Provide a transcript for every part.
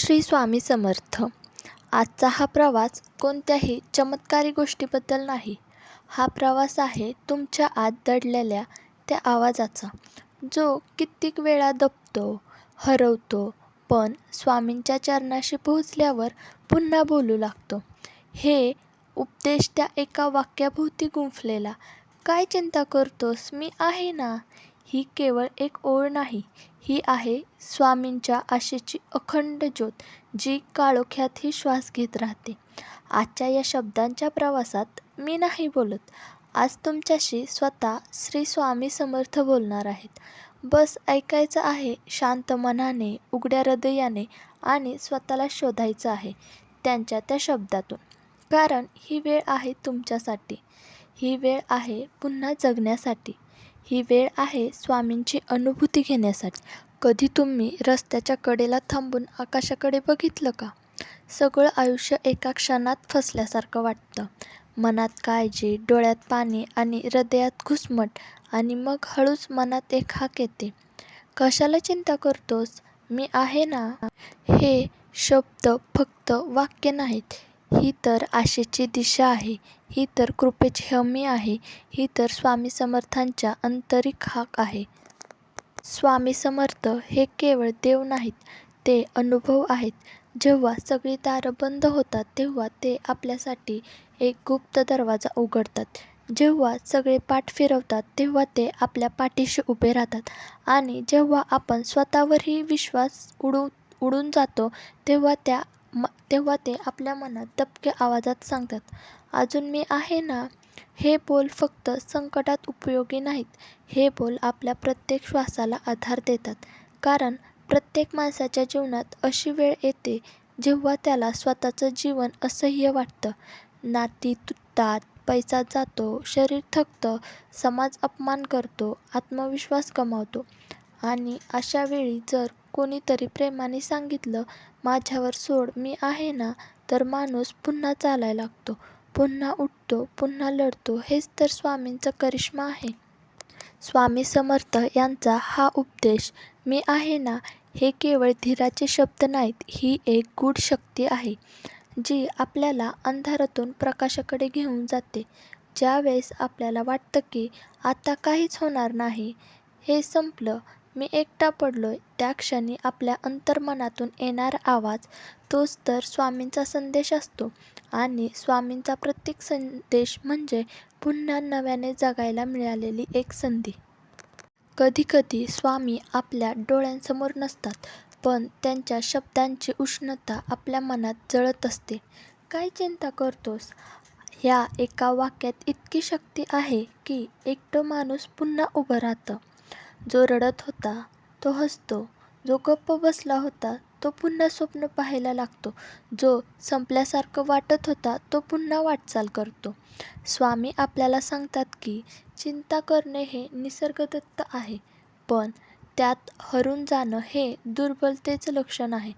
श्री स्वामी समर्थ. आजचा हा प्रवास कोणत्याही चमत्कारी गोष्टीबद्दल नाही. हा प्रवास आहे तुमच्या आत दडलेल्या त्या आवाजाचा जो कित्येक वेळा दबतो हरवतो पण स्वामींच्या चरणाशी पोहोचल्यावर पुन्हा बोलू लागतो. हे उपदेश त्या एका वाक्याभोवती गुंफलेला काय चिंता करतोस? मी आहे ना? ही केवळ एक ओळ नाही. ही आहे स्वामींच्या आशेची अखंड ज्योत जी काळोख्यातही श्वास घेत राहते. आजच्या या शब्दांच्या प्रवासात मी नाही बोलत. आज तुमच्याशी स्वतः श्री स्वामी समर्थ बोलणार आहेत. बस ऐकायचं आहे शांत मनाने उघड्या हृदयाने आणि स्वतःला शोधायचं आहे त्यांच्या त्या शब्दातून. कारण ही वेळ आहे तुमच्यासाठी. ही वेळ आहे पुन्हा जगण्यासाठी. ही वेळ आहे स्वामींची अनुभूती घेण्यासाठी. कधी तुम्ही रस्त्याच्या कडेला थांबून आकाशाकडे बघितलं का? सगळं आयुष्य एका क्षणात फसल्यासारखं वाटतं. मनात काळजी डोळ्यात पाणी आणि हृदयात घुसमट आणि मग हळूच मनात एक हाक येते. कशाला चिंता करतोस? मी आहे ना? हे शब्द फक्त वाक्य नाहीत. ही तर आशेची दिशा आहे ही तर कृपेची हमी आहे ही तर स्वामी समर्थांच्या आंतरिक हाक आहे. स्वामी समर्थ हे केवळ देव नाहीत ते अनुभव आहेत. जेव्हा सगळी दारं बंद होतात तेव्हा ते आपल्यासाठी एक गुप्त दरवाजा उघडतात. जेव्हा सगळे पाठ फिरवतात तेव्हा ते आपल्या पाठीशी उभे राहतात. आणि जेव्हा आपण स्वतःवरही विश्वास उडू उडून जातो तेव्हा त्या म तेव्हा ते आपल्या मनात दबक्या आवाजात सांगतात अजून मी आहे ना? हे बोल फक्त संकटात उपयोगी नाहीत. हे बोल आपल्या प्रत्येक श्वासाला आधार देतात. कारण प्रत्येक माणसाच्या जीवनात अशी वेळ येते जेव्हा त्याला स्वतःचं जीवन असह्य वाटतं. नाती तुटतात पैसा जातो शरीर थकतं समाज अपमान करतो आत्मविश्वास गमावतो. आणि अशा वेळी जर कोणीतरी प्रेमाने सांगितलं माझ्यावर सोड मी आहे ना? तर माणूस पुन्हा चालायला लागतो. पुन्हा उठतो पुन्हा लढतो. हेच तर स्वामींचा करिश्मा आहे. स्वामी समर्थ यांचा हा उपदेश मी आहे ना? हे केवळ धीराचे शब्द नाहीत ही एक गूढ शक्ती आहे जी आपल्याला अंधारातून प्रकाशाकडे घेऊन जाते. ज्यावेळेस आपल्याला वाटतं की आता काहीच होणार नाही हे संपलं मी एकटा पडलोय. त्या क्षणी आपल्या अंतर्मनातून येणारा आवाज तोच तर स्वामींचा संदेश असतो. आणि स्वामींचा प्रत्येक संदेश म्हणजे पुन्हा नव्याने जगायला मिळालेली एक संधी. कधीकधी स्वामी आपल्या डोळ्यांसमोर नसतात पण त्यांच्या शब्दांची उष्णता आपल्या मनात जळत असते. काय चिंता करतोस? ह्या एका वाक्यात इतकी शक्ती आहे की एकटं माणूस पुन्हा उभं राहतं. जो रडत होता तो हसतो. जो गप्प बसला होता तो पुन्हा स्वप्न पाहायला लागतो. जो संपल्यासारखं वाटत होता तो पुन्हा वाटचाल करतो. स्वामी आपल्याला सांगतात की चिंता करणे हे निसर्गदत्त आहे पण त्यात हरून जाणं हे दुर्बलतेचं लक्षण आहे.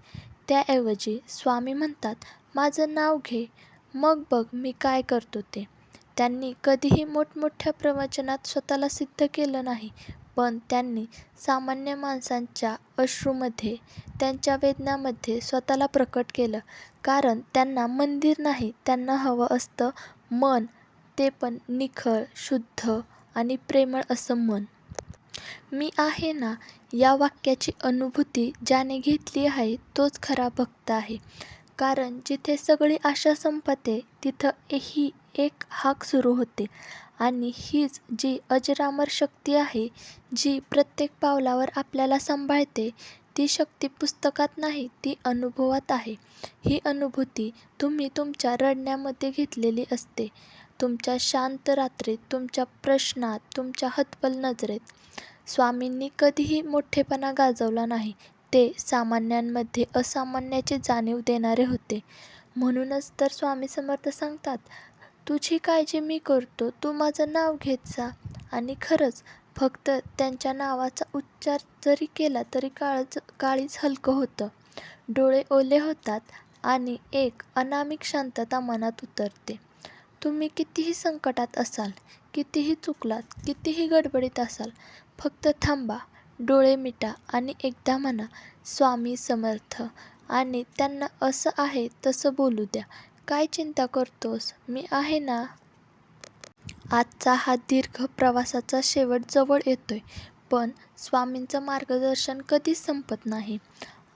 त्याऐवजी स्वामी म्हणतात माझं नाव घे मग बघ मी काय करतो ते. त्यांनी कधीही मोठमोठ्या प्रवचनात स्वतःला सिद्ध केलं नाही पण त्यांनी सामान्य माणसांच्या अश्रूमध्ये त्यांच्या वेदनामध्ये स्वतःला प्रकट केलं. कारण त्यांना मंदिर नाही त्यांना हवं असतं मन. ते पण निखळ शुद्ध आणि प्रेमळ असं मन. मी आहे ना या वाक्याची अनुभूती ज्याने घेतली आहे तोच खरा भक्त आहे. कारण जिथे सगळी आशा संपते तिथं ही एक हाक सुरू होते. आणि हीच जी अजरामर शक्ती आहे जी प्रत्येक पावलावर आपल्याला सांभाळते ती शक्ती पुस्तकात नाही ती अनुभवात आहे. ही अनुभूती तुम्ही तुमच्या रडण्यामध्ये घेतलेली असते. तुमच्या शांत रात्रीत तुमच्या प्रश्नात तुमच्या हतबल नजरेत. स्वामींनी कधीही मोठेपणा गाजवला नाही ते सामान्यांमध्ये असामान्याची जाणीव देणारे होते. म्हणूनच तर स्वामी समर्थ सांगतात तुझी काळजी मी करतो. तू माझं नाव घेत जा. आणि खरंच फक्त त्यांच्या नावाचा उच्चार जरी केला तरी काळज काळीच हलकं होतं. डोळे ओले होतात आणि एक अनामिक शांतता मनात उतरते. तुम्ही कितीही संकटात असाल कितीही चुकलात कितीही गडबडीत असाल फक्त थांबा डोळे मिटा आणि एकदा म्हणा स्वामी समर्थ. आणि त्यांना असं आहे तसं बोलू द्या. काय चिंता करतोस? मी आहे ना? आजचा हा दीर्घ प्रवासाचा शेवट जवळ येतोय पण स्वामींचं मार्गदर्शन कधीच संपत नाही.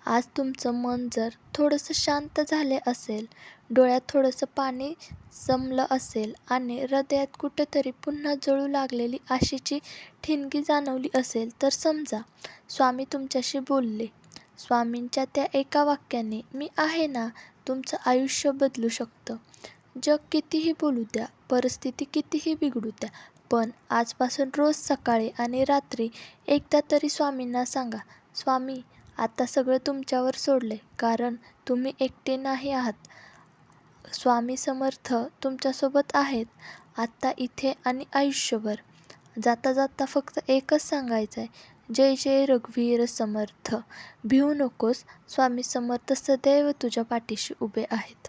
आज तुमचं मन जर थोडंसं शांत झाले असेल डोळ्यात थोडंसं पाणी जमलं असेल आणि हृदयात कुठंतरी पुन्हा जळू लागलेली आशीची ठिणगी जाणवली असेल तर समजा स्वामी तुमच्याशी बोलले. स्वामींच्या त्या एका वाक्याने मी आहे ना? तुमचं आयुष्य बदलू शकतं. जग कितीही बोलू द्या परिस्थिती कितीही बिघडू द्या पण आजपासून रोज सकाळी आणि रात्री एकदा तरी स्वामींना सांगा स्वामी आता सगळं तुमच्यावर सोडले कारण तुम्ही एकटे नाही आहात. स्वामी समर्थ तुमच्यासोबत आहेत आत्ता इथे आणि आयुष्यभर. जाता जाता फक्त एकच सांगायचं आहे जय जय रघुवीर समर्थ. भिवू नकोस स्वामी समर्थ सदैव तुझ्या पाठीशी उभे आहेत.